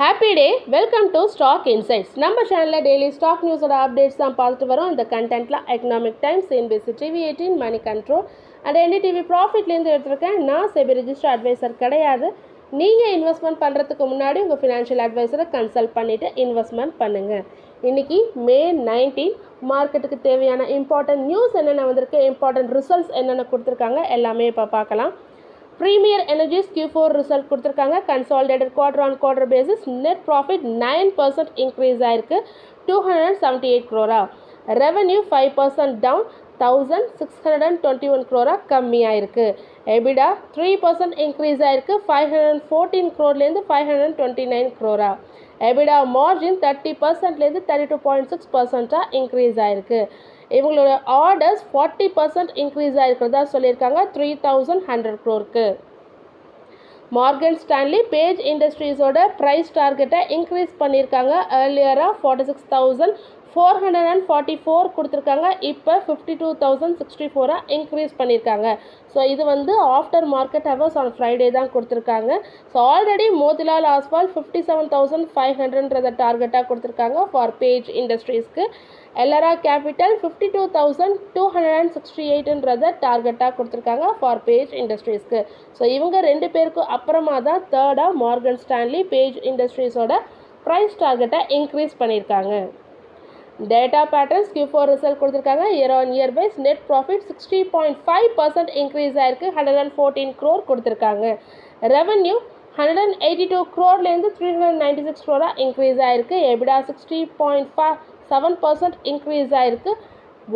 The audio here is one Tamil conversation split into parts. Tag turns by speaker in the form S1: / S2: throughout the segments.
S1: Happy day welcome to stock insights நம்ம சேனலில் டெய்லி ஸ்டாக் நியூஸோட அப்டேட்ஸ் தான் பார்த்துட்டு வரோம். இந்த கண்டென்ட்டில் Economic Times NBC TV eighteen Money Control and NDTV ப்ராஃபிட்லேருந்து எடுத்திருக்கேன். நான் செபி ரிஜிஸ்டர் அட்வைசர் கிடையாது. நீங்கள் இன்வெஸ்ட்மெண்ட் பண்ணுறதுக்கு முன்னாடி உங்கள் ஃபினான்ஷியல் அட்வைசரை கன்சல்ட் பண்ணிவிட்டு இன்வெஸ்ட்மெண்ட் பண்ணுங்கள் இன்றைக்கி மே நைன்டீன் மார்க்கெட்டுக்கு தேவையான இம்பார்ட்டன்ட் நியூஸ் என்னென்ன வந்திருக்கு இம்பார்ட்டன்ட் ரிசல்ட்ஸ் என்னென்ன கொடுத்துருக்காங்க எல்லாமே இப்போ பார்க்கலாம். Premier Energies Q four result கொடுத்துருக்காங்க. Consolidated quarter on quarter basis net profit nine percent increase ஆயிருக்கு. Two hundred seventy eight க்ரோரா revenue five percent down thousand six hundred and twenty one க்ரோரா கம்மியாயிருக்கு. எபிடா த்ரீ பர்சன்ட் இன்க்ரீஸ் ஆயிருக்கு. ஃபைவ் ஹண்ட்ரட் ஃபோர்டீன் க்ரோர்லேருந்து ஃபைவ் ஹண்ட்ரட் டுவெண்ட்டி நைன் க்ரோரா எபிடா மார்ஜின் தேர்ட்டி பர்சன்ட்லேருந்து தேர்ட்டி டூ பாயிண்ட் சிக்ஸ் பர்சன்ட்டாக இன்க்ரீஸ் ஆயிருக்கு. இவங்களோட ஆர்டர்ஸ் ஃபார்ட்டி பர்சன்ட் இன்க்ரீஸ் ஆகிருக்கிறதா சொல்லியிருக்காங்க. த்ரீ தௌசண்ட் ஹண்ட்ரட் க்ரோருக்கு மார்கன் ஸ்டான்லி பேஜ் இண்டஸ்ட்ரீஸோட ப்ரைஸ் டார்கெட்டை இன்க்ரீஸ் பண்ணியிருக்காங்க. ஏர்லியராக forty six thousand four hundred and forty four கொடுத்துருக்காங்க. இப்போ ஃபிஃப்டி டூ தௌசண்ட் சிக்ஸ்டி ஃபோராக இன்க்ரீஸ் பண்ணியிருக்காங்க. ஸோ இது வந்து after market hours on Friday தான் கொடுத்துருக்காங்க. So already Motilal Oswal fifty seven thousand five ஹண்ட்ரட்ன்றத டார்கெட்டாக கொடுத்துருக்காங்க for Page இண்டஸ்ட்ரீஸ்க்கு LRR capital fifty two thousand two hundred and sixty எயிட்டுன்றத டார்கெட்டாக கொடுத்துருக்காங்க ஃபார் பேஜ் இண்டஸ்ட்ரீஸ்க்கு ஸோ இவங்க ரெண்டு பேருக்கும் அப்புறமா தான் தேர்டாக மார்கன் ஸ்டான்லி பேஜ் இண்டஸ்ட்ரீஸோட ப்ரைஸ் டார்கெட்டை இன்க்ரீஸ் பண்ணியிருக்காங்க. Data Patterns Q four result கொடுத்துருக்காங்க. Year on year wise net profit sixty point five percent increase ஆயிருக்கு. ஹண்ட்ரட் அண்ட் ஃபோர்டீன் க்ரோர் கொடுத்துருக்காங்க. Revenue hundred and eighty two க்ரோர்லேருந்து three hundred ninety six க்ரோராக இன்க்ரீஸ் ஆயிருக்கு. EBITDA sixty point five seven percent increase ஆயிருக்கு.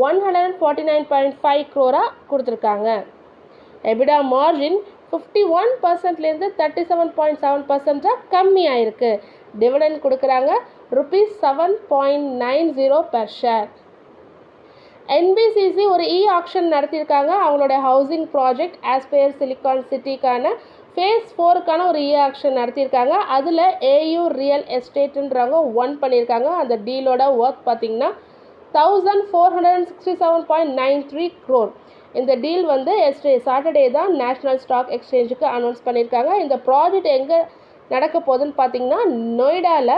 S1: One hundred and forty nine point five க்ரோராக கொடுத்துருக்காங்க. EBITDA margin fifty one பர்சன்ட்லேருந்து thirty seven point seven பர்சன்ட்டாக கம்மியாயிருக்கு. டிவிடெண்ட் கொடுக்குறாங்க rupees seven point nine zero per share NBCC ஒரு இ ஆக்ஷன் நடத்தியிருக்காங்க அவங்களோட ஹவுசிங் ப்ராஜெக்ட் ஆஸ்பயர் சிலிகான் சிட்டிக்கான ஃபேஸ் ஃபோருக்கான ஒரு இ ஆக்ஷன் நடத்தியிருக்காங்க. அதில் ஏயு ரியல் எஸ்டேட்டுன்றவங்க ஒன் பண்ணியிருக்காங்க. அந்த டீலோட ஒர்க் பார்த்தீங்கன்னா thousand four hundred and sixty seven point nine three crore இந்த டீல் வந்து எஸ்டே சாட்டர்டே தான் நேஷ்னல் ஸ்டாக் எக்ஸ்சேஞ்சுக்கு அனௌன்ஸ் பண்ணியிருக்காங்க. இந்த ப்ராஜெக்ட் எங்கே நடக்க போகுதுன்னு பார்த்தீங்கன்னா நொய்டாவில்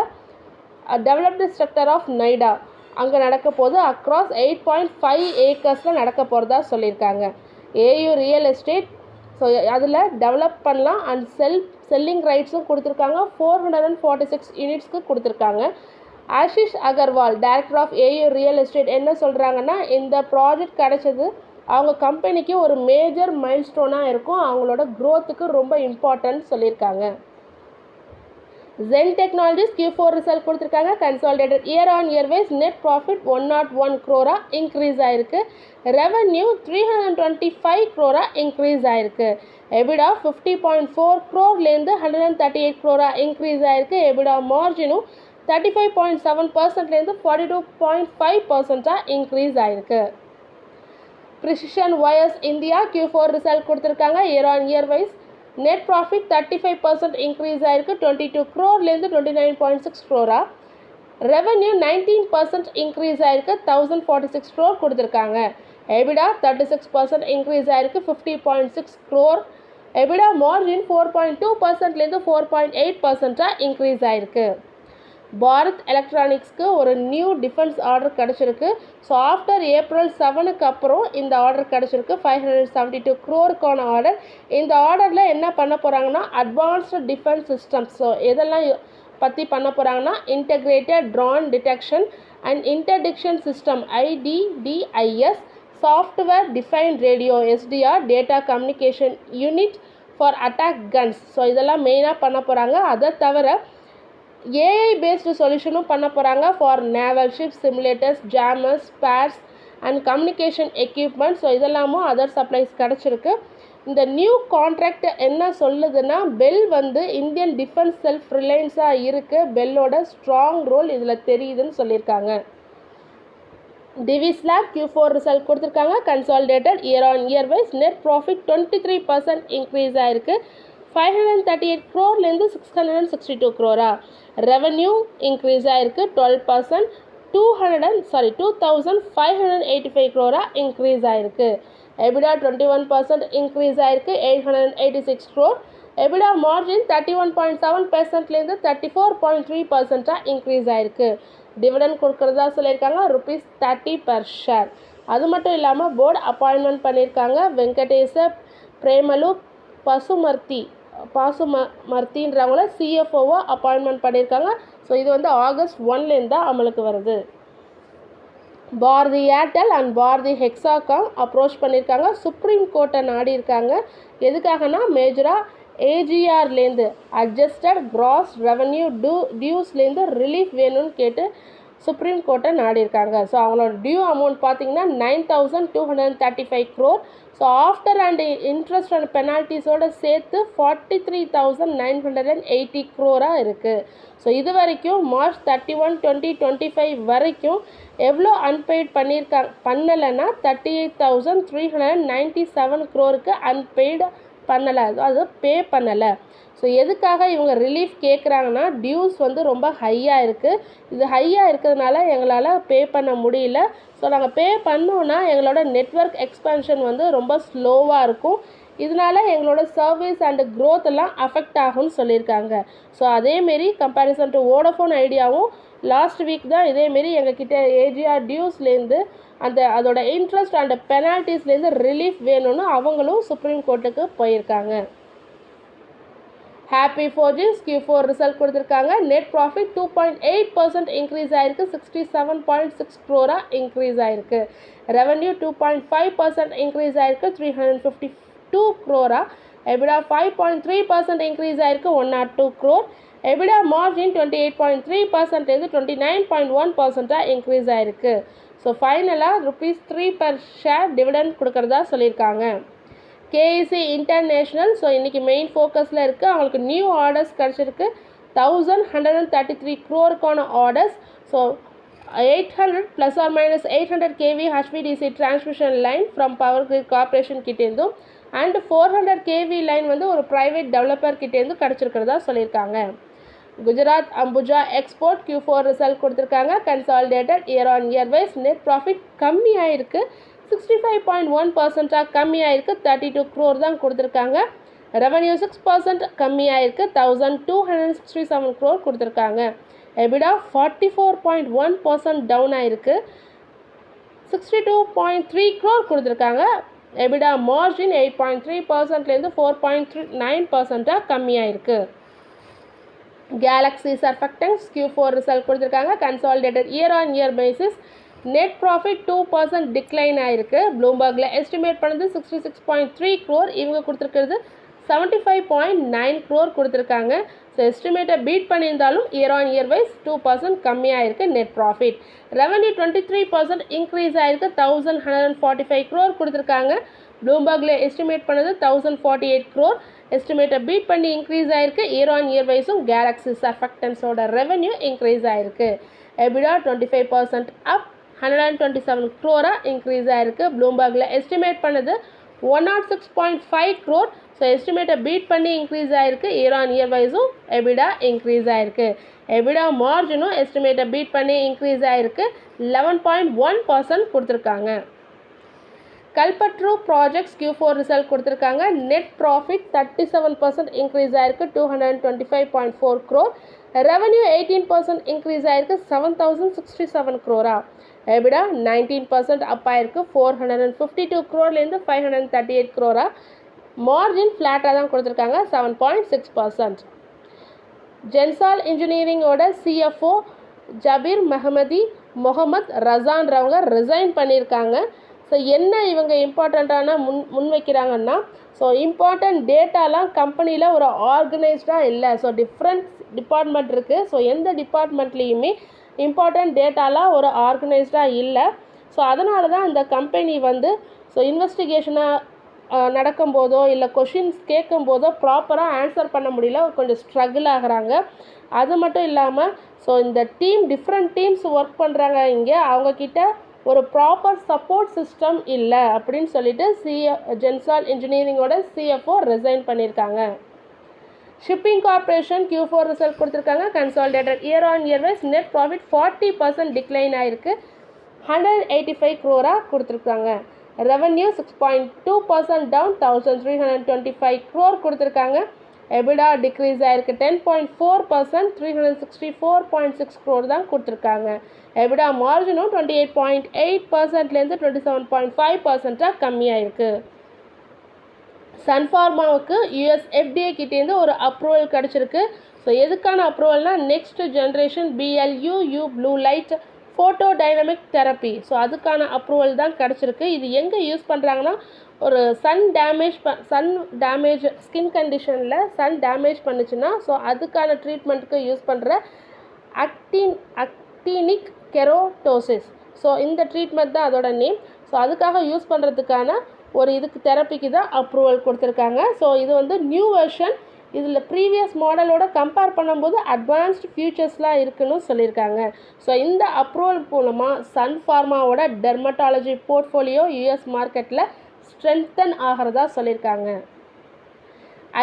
S1: டெவலப்டு ஸ்ட்ரக்டர் ஆஃப் நொய்டா. அங்கே நடக்க போது அக்ராஸ் எயிட் பாயிண்ட் ஃபைவ் ஏக்கர்ஸில் நடக்க போகிறதா சொல்லியிருக்காங்க. ஏயு ரியல் எஸ்டேட் ஸோ அதில் டெவலப் பண்ணலாம். அண்ட் செல் செல்லிங் ரைட்ஸும் கொடுத்துருக்காங்க. Four hundred and forty six யூனிட்ஸ்க்கு கொடுத்துருக்காங்க Ashish Agarwal director of AU Real Estate என்ன சொல்கிறாங்கன்னா இந்த ப்ராஜெக்ட் கிடைச்சது அவங்க கம்பெனிக்கு ஒரு மேஜர் மைல்ஸ்டோனாக இருக்கும். அவங்களோட க்ரோத்துக்கு ரொம்ப இம்பார்ட்டன்ட் சொல்லியிருக்காங்க. Zen Technologies Q four result கொடுத்துருக்காங்க. Consolidated year on year wise net profit one nought one க்ரோரா increase ஆயிருக்கு. Revenue three hundred twenty five க்ரோரா increase ஆயிருக்கு. எபிடா ஃபிஃப்டி பாயிண்ட் ஃபோர் க்ரோர்லேருந்து ஹண்ட்ரட் அண்ட் தேர்ட்டி எயிட் க்ரோரா இன்க்ரீஸ் ஆயிருக்கு. எபிடா மார்ஜினும் தேர்ட்டி ஃபைவ் பாயிண்ட் செவன் பர்சன்ட்லேருந்து ஃபார்ட்டி டூ பாயிண்ட் ஃபைவ் பர்சன்ட்டாக இன்க்ரீஸ் ஆயிருக்கு. Precision Wires India Q four result கொடுத்துருக்காங்க. Year on year wise net profit thirty five percent increase ஆயிருக்கு. டுவெண்ட்டி டூ க்ரோர்லேருந்து டுவெண்ட்டி நைன் பாயிண்ட் சிக்ஸ் க்ரோரா ரெவன்யூ நைன்டீன் பர்சன்ட் இன்க்ரீஸ் ஆயிருக்கு. தௌசண்ட் ஃபார்ட்டி சிக்ஸ் க்ரோர் கொடுத்துருக்காங்க. EBITDA thirty six percent increase ஆயிருக்கு. Fifty point six crore EBITDA margin four point two பர்சன்ட்லேருந்து four point eight பர்சன்ட்டாக இன்க்ரீஸ் ஆயிருக்கு. பாரத் எலக்ட்ரானிக்ஸ்க்கு ஒரு நியூ டிஃபென்ஸ் ஆர்டர் கிடச்சிருக்கு. ஸோ ஆஃப்டர் ஏப்ரல் செவனுக்கு அப்புறம் இந்த ஆர்டர் கிடச்சிருக்கு. ஃபைவ் ஹண்ட்ரட் செவன்ட்டி டூ க்ரோருக்கான ஆர்டர் இந்த ஆர்டரில் என்ன பண்ண போகிறாங்கன்னா அட்வான்ஸ்டு டிஃபென்ஸ் சிஸ்டம்ஸ் ஸோ எதெல்லாம் பற்றி பண்ண போகிறாங்கன்னா integrated drone detection and interdiction system IDDIS software define radio SDR data communication unit for attack guns so இதெல்லாம் மெயினாக பண்ண போகிறாங்க அதை தவிர ஏஐ பேஸ்டு சொல்யூஷனும் பண்ண போகிறாங்க for naval ship simulators jammers spares and communication equipment so இதெல்லாமும் அதர் சப்ளைஸ் கிடச்சிருக்கு. இந்த நியூ கான்ட்ராக்ட் என்ன சொல்லுதுன்னா பெல் வந்து இந்தியன் டிஃபென்ஸ் செல்ஃப் ரிலையன்ஸாக இருக்குது பெல்லோட ஸ்ட்ராங் ரோல் இதில் தெரியுதுன்னு சொல்லியிருக்காங்க. Divi's Lab Q4 four result கொடுத்துருக்காங்க. Consolidated year on year wise net profit twenty three percent increase ஆகிருக்கு five hundred thirty eight க்ரோர்லேருந்து six hundred and sixty two க்ரோரா revenue increase ஆகிருக்கு twelve percent two hundred and sorry two thousand five hundred eighty five க்ரோரா increase ஆகிருக்கு EBITDA twenty one percent increase ஆகிருக்கு eight hundred and eighty six crore EBITDA margin thirty one point seven பர்சன்ட்லேருந்து thirty four point three பர்சன்ட்டாக இன்க்ரீஸ் ஆகிருக்கு டிவிடெண்ட் கொடுக்குறதா சொல்லியிருக்காங்க. ருபீஸ் தேர்ட்டி பர் ஷேர் அது மட்டும் இல்லாமல் போர்டு அப்பாயின்மெண்ட் பண்ணியிருக்காங்க. வெங்கடேச பிரேமலு பசுமர்த்தி பாசு ம மர்த்தின்றவங்கள சிஎஃப்ஓவாக அப்பாயின்மெண்ட் பண்ணியிருக்காங்க ஸோ இது வந்து ஆகஸ்ட் ஒன்லேருந்து தான் அமலுக்கு வருது. Bharti Airtel and Bharti Hexacom approach பண்ணியிருக்காங்க சுப்ரீம் கோர்ட்டை நாடி இருக்காங்க. எதுக்காகனா மேஜராக ஏஜிஆர்லேருந்து அட்ஜஸ்டட் கிராஸ் ரெவன்யூ டூ டியூஸ்லேருந்து ரிலீஃப் வேணும்னு கேட்டு சுப்ரீம் கோர்ட்டை நாடியிருக்காங்க. ஸோ அவங்களோட டியூ அமௌண்ட் பார்த்தீங்கன்னா nine thousand two hundred thirty five crore so after and interest and பெனால்ட்டிஸோடு சேர்த்து forty three thousand nine hundred and eighty க்ரோராக இருக்குது ஸோ இது வரைக்கும் March thirty one twenty twenty five வரைக்கும் எவ்வளோ அன்பெய்ட் பண்ணியிருக்காங்க பண்ணலைன்னா thirty eight thousand three hundred ninety seven க்ரோருக்கு unpaid பண்ணலை. அது பே பண்ணலை. ஸோ எதுக்காக இவங்க ரிலீஃப் கேட்குறாங்கன்னா டியூஸ் வந்து ரொம்ப ஹையாக இருக்குது இது ஹையாக இருக்கிறதுனால எங்களால் பே பண்ண முடியல. ஸோ நாங்கள் பே பண்ணோன்னா எங்களோட நெட்ஒர்க் எக்ஸ்பென்ஷன் வந்து ரொம்ப ஸ்லோவாக இருக்கும். இதனால எங்களோட சர்வீஸ் அண்டு க்ரோத் எல்லாம் அஃபெக்ட் ஆகும்னு சொல்லியிருக்காங்க. ஸோ அதேமாரி கம்பேரிசன் டு வோடஃபோன் ஐடியாவும் லாஸ்ட் வீக் தான் இதேமாரி எங்ககிட்ட ஏஜிஆர் டியூஸ்லேருந்து அந்த அதோட இன்ட்ரெஸ்ட் அண்ட் பெனால்ட்டிஸ்லேருந்து ரிலீஃப் வேணும்னு அவங்களும் சுப்ரீம் கோர்ட்டுக்கு போயிருக்காங்க. Happy Forgings Q four result கொடுத்துருக்காங்க. Net profit two point eight percent increase ஆயிருக்கு. சிக்ஸ்டி செவன் பாயிண்ட் சிக்ஸ் க்ரோராக இன்க்ரீஸ் ஆயிருக்கு. Revenue two point five percent increase ஆயிருக்கு. Three hundred fifty two க்ரோரா EBITDA five point three percent increase ஆயிருக்கு. One nought two crore EBITDA margin twenty eight point three percentage twenty nine point one பர்சன்ட்டாக increase ஆயிருக்கு. ஸோ ஃபைனலாக rupees three per share dividend கொடுக்குறதா சொல்லியிருக்காங்க. கேஇசி இன்டர்நேஷ்னல் ஸோ இன்றைக்கி மெயின் ஃபோக்கஸில் இருக்குது அவங்களுக்கு நியூ ஆர்டர்ஸ் கிடச்சிருக்கு. Thousand hundred and thirty three க்ரோருக்கான orders so eight hundred plus or minus eight hundred kV HVDC transmission line from Power Grid Corporation கிட்டேருந்தும் and four hundred kV line வந்து ஒரு ப்ரைவேட் டெவலப்பர் கிட்டேருந்து கிடச்சிருக்கிறதா சொல்லியிருக்காங்க. Gujarat Ambuja export Q four result கொடுத்துருக்காங்க. Consolidated year on year wise net profit கம்மியாக இருக்குது சிக்ஸ்டி ஃபைவ் பாயிண்ட் ஒன் பர்சன்ட்டாக கம்மியாக இருக்குது தேர்ட்டி டூ க்ரோர் தான் கொடுத்துருக்காங்க. ரெவன்யூ சிக்ஸ் பர்சன்ட் கம்மியாக இருக்குது thousand two hundred sixty seven crore கொடுத்துருக்காங்க. EBITDA forty four point one percent down ஆகிருக்கு sixty two point three crore கொடுத்துருக்காங்க. EBITDA margin eight point three பர்சன்ட்லேருந்து four point three nine பர்சன்ட்டாக கம்மியாக இருக்குது Galaxy Surfactants Q four result கொடுத்துருக்காங்க. Consolidated year on year basis net profit two percent decline ஆயிருக்கு. ப்ளூம்பர்கில் எஸ்டிமேட் பண்ணது sixty six point three crore இவங்க கொடுத்துருக்கிறது seventy five point nine crore கொடுத்துருக்காங்க ஸோ எஸ்டிமேட்டை பீட் பண்ணியிருந்தாலும் year on year wise two percent கம்மியாக இருக்குது net profit revenue twenty three percent increase ஆயிருக்கு. Thousand hundred and forty five crore கொடுத்துருக்காங்க. ப்ளூம்பர்கில் எஸ்டிமேட் பண்ணது தௌசண்ட் ஃபார்ட்டி எயிட் க்ரோர் எஸ்டிமேட்டை பீட் பண்ணி இன்க்ரீஸ் ஆயிருக்கு. இயர் ஆன் இயர் வைஸும் கேலக்ஸி சர்ஃபெக்டன்ஸோட ரெவன்யூ இன்க்ரீஸ் ஆயிருக்கு EBITDA twenty five percent up hundred and twenty seven க்ரோராக increase ஆயிருக்கு. ப்ளூம்பர்கில் எஸ்டிமேட் பண்ணது one nought six point five crore so எஸ்டிமேட்டை beat பண்ணி இன்க்ரீஸ் ஆயிருக்கு. இயர் ஆன் இயர் வைஸும் எபிடா இன்க்ரீஸ் ஆயிருக்கு. எபிடா மார்ஜினும் எஸ்டிமேட்டை பீட் பண்ணி இன்க்ரீஸ் ஆயிருக்கு. லெவன் பாயிண்ட் ஒன் பர்சன்ட் கொடுத்துருக்காங்க. Kalpataru projects Q four result கொடுத்துருக்காங்க. Net profit thirty seven percent increase ஆயிருக்கு. Two hundred twenty five point four crore revenue eighteen percent increase ஆயிருக்கு. செவன் தௌசண்ட் சிக்ஸ்டி செவன் க்ரோரா எபிடா நைன்டீன் பர்சன்ட் அப் ஆயிருக்கு. Four hundred and fifty two க்ரோர்லேருந்து five hundred and thirty eight க்ரோரா margin ஃப்ளாட்டாக தான் கொடுத்துருக்காங்க seven point six percent Gensol இன்ஜினியரிங்கோட CFO Jabir Mehmadi Mohammed ரசான்றவங்க ரிசைன் பண்ணியிருக்காங்க. ஸோ என்ன இவங்க இம்பார்ட்டண்ட்டான முன் முன்வைக்கிறாங்கன்னா ஸோ இம்பார்ட்டண்ட் டேட்டாலாம் கம்பெனியில் ஒரு ஆர்கனைஸ்டாக இல்லை. ஸோ டிஃப்ரெண்ட் டிபார்ட்மெண்ட் இருக்குது ஸோ எந்த டிபார்ட்மெண்ட்லேயுமே இம்பார்ட்டண்ட் டேட்டாலாம் ஒரு ஆர்கனைஸ்டாக இல்லை. ஸோ அதனால தான் இந்த கம்பெனி வந்து ஸோ இன்வெஸ்டிகேஷனாக நடக்கும்போதோ இல்லை கொஷின்ஸ் கேட்கும்போதோ ப்ராப்பராக ஆன்சர் பண்ண முடியல. கொஞ்சம் ஸ்ட்ரகிள் ஆகுறாங்க. அது மட்டும் இல்லாமல் ஸோ இந்த டீம் டிஃப்ரெண்ட் டீம்ஸ் ஒர்க் பண்ணுறாங்க இங்கே. அவங்கக்கிட்ட ஒரு ப்ராப்பர் சப்போர்ட் சிஸ்டம் இல்லை அப்படின்னு சொல்லிட்டு சிஎ ஜென்சால் இன்ஜினியரிங்கோட சிஎஃப்ஓ ரிசைன் பண்ணியிருக்காங்க shipping corporation Q four result கொடுத்துருக்காங்க. Consolidated year on year wise net profit forty percent decline ஆகிருக்கு ஹண்ட்ரட் எயிட்டி ஃபைவ் க்ரோராக கொடுத்துருக்காங்க. Revenue six point two percent down thousand three hundred twenty five crore கொடுத்துருக்காங்க. எபிடா டிக்ரீஸ் ஆயிருக்கு. Ten point four percent three hundred sixty four point six crore தான் கொடுத்துருக்காங்க. எபிடா மார்ஜினும் டுவெண்ட்டி எயிட் பாயிண்ட் எயிட் பர்சன்ட்லேருந்து டுவெண்ட்டி செவன் பாயிண்ட் ஃபைவ் பர்சன்ட்டாக கம்மியாயிருக்கு. சன்ஃபார்மாவுக்கு யூஎஸ் எஃப்டிஏ கிட்டேருந்து ஒரு அப்ரூவல் கிடச்சிருக்கு. ஸோ எதுக்கான அப்ரூவல்னால் next generation BLU U blue light photodynamic therapy so அதுக்கான அப்ரூவல் தான் கிடச்சிருக்கு. இது எங்கே யூஸ் பண்ணுறாங்கன்னா ஒரு சன் டேமேஜ் ப சன் டேமேஜ் ஸ்கின் கண்டிஷனில் சன் டேமேஜ் பண்ணுச்சுன்னா ஸோ அதுக்கான ட்ரீட்மெண்ட்டுக்கு யூஸ் பண்ணுற அக்டின் அக்டினிக் கெரோட்டோசிஸ் ஸோ இந்த ட்ரீட்மெண்ட் தான் அதோட நேம் ஸோ அதுக்காக யூஸ் பண்ணுறதுக்கான ஒரு இதுக்கு தெரப்பிக்கு தான் அப்ரூவல் கொடுத்துருக்காங்க. ஸோ இது வந்து நியூ வெர்ஷன் இதில் ப்ரீவியஸ் மாடலோட கம்பேர் பண்ணும்போது அட்வான்ஸ்டு ஃபியூச்சர்ஸ்லாம் இருக்குன்னு சொல்லியிருக்காங்க. ஸோ இந்த அப்ரூவல் மூலமாக சன் ஃபார்மாவோட டெர்மட்டாலஜி போர்ட்ஃபோலியோ யூஎஸ் மார்க்கெட்டில் ஸ்ட்ரென்தன் ஆகிறதா சொல்லியிருக்காங்க.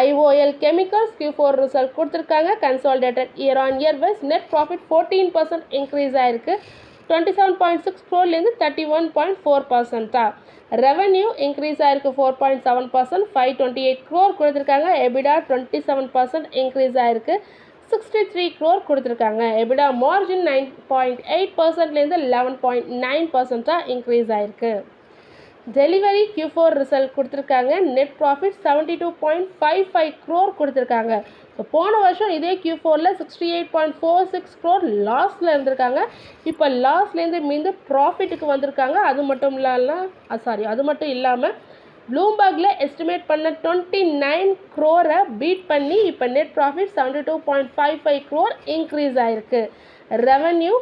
S1: IOL Chemicals Q four result கொடுத்துருக்காங்க. Consolidated year on year wise net profit fourteen percent increase ஆயிருக்கு. டுவெண்ட்டி செவன் பாயிண்ட் சிக்ஸ் க்ரோர்லேருந்து தேர்ட்டி ஒன் பாயிண்ட் ஃபோர் பர்சன்ட்டா ரெவன்யூ இன்க்ரீஸ் ஆகிருக்கு four point seven percent five twenty eight crore கொடுத்துருக்காங்க. EBITDA twenty seven percent increase ஆகிருக்கு சிக்ஸ்டி த்ரீ க்ரோர் கொடுத்துருக்காங்க. EBITDA margin nine point eight பர்சன்ட்லேருந்து eleven point nine பர்சன்ட்டாக இன்க்ரீஸ் ஆகிருக்கு டெலிவரி கியூ ஃபோர் ரிசல்ட் கொடுத்துருக்காங்க. Net profit seventy two point five five crore கொடுத்துருக்காங்க. ஸோ போன வருஷம் இதே கியூ ஃபோரில் sixty eight point four six crore லாஸில் இருந்திருக்காங்க. இப்போ லாஸ்லேருந்து மீண்டு ப்ராஃபிட்டுக்கு வந்திருக்காங்க. அது மட்டும் இல்லாமல் சாரி அது மட்டும் இல்லாமல் ப்ளூம்பர்கில் எஸ்டிமேட் பண்ண டுவெண்ட்டி நைன் க்ரோரை பீட் பண்ணி இப்போ net profit seventy two point five five crore increase ஆயிருக்கு. Revenue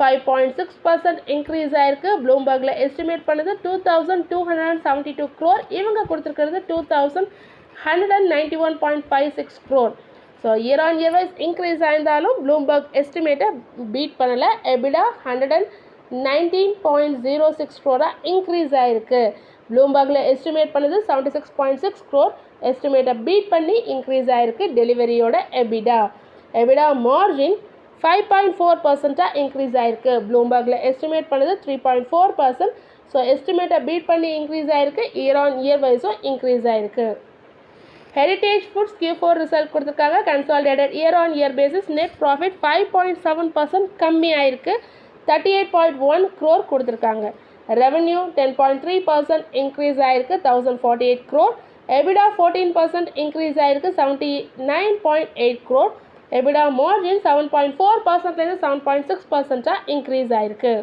S1: five point six percent increase ஆயிருக்கு. ப்ளூம்பர்கில் எஸ்டிமேட் பண்ணது two thousand two hundred and seventy two crore இவங்க கொடுத்துருக்கிறது two thousand hundred and ninety one point five six crore so year on year wise increase ஆயிருந்தாலும் Bloomberg எஸ்டிமேட்டை பீட் பண்ணலை. EBITDA hundred and nineteen point zero six க்ரோராக increase ஆயிருக்கு. ப்ளூம்பர்கில் எஸ்டிமேட் பண்ணது seventy six point six crore எஸ்டிமேட்டை beat பண்ணி இன்க்ரீஸ் ஆயிருக்கு டெலிவரியோட EBITDA EBITDA margin five point four பர்சன்ட்டாக increase ஆயிருக்கு. ப்ளூம்பர்கில் எஸ்டிமேட் பண்ணது three point four percent so எஸ்டிமேட்டை beat பண்ணி இன்க்ரீஸ் ஆயிருக்கு. இயர் ஆன் இயர் வைஸும் இன்க்ரீஸ் ஆயிருக்கு. Heritage Foods Q four result கொடுத்துருக்காங்க. Consolidated year on year basis net profit five point seven percent கம்மி ஆயிருக்கு. Thirty eight point one crore கொடுத்துருக்காங்க. Revenue ten point three percent increase ஆயிருக்கு. Thousand forty eight crore EBITDA fourteen percent increase ஆயிருக்கு. Seventy nine point eight crore EBITDA margin seven point four பர்சன்ட்லேருந்து seven point six பர்சன்ட்டாக இன்க்ரீஸ் ஆயிருக்கு.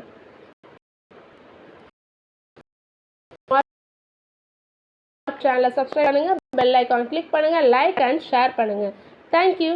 S1: சேனலை சப்ஸ்கிரைப் பண்ணுங்கள் பெல் ஐக்கான் கிளிக் பண்ணுங்கள் லைக் அண்ட் ஷேர் பண்ணுங்கள் தேங்க்யூ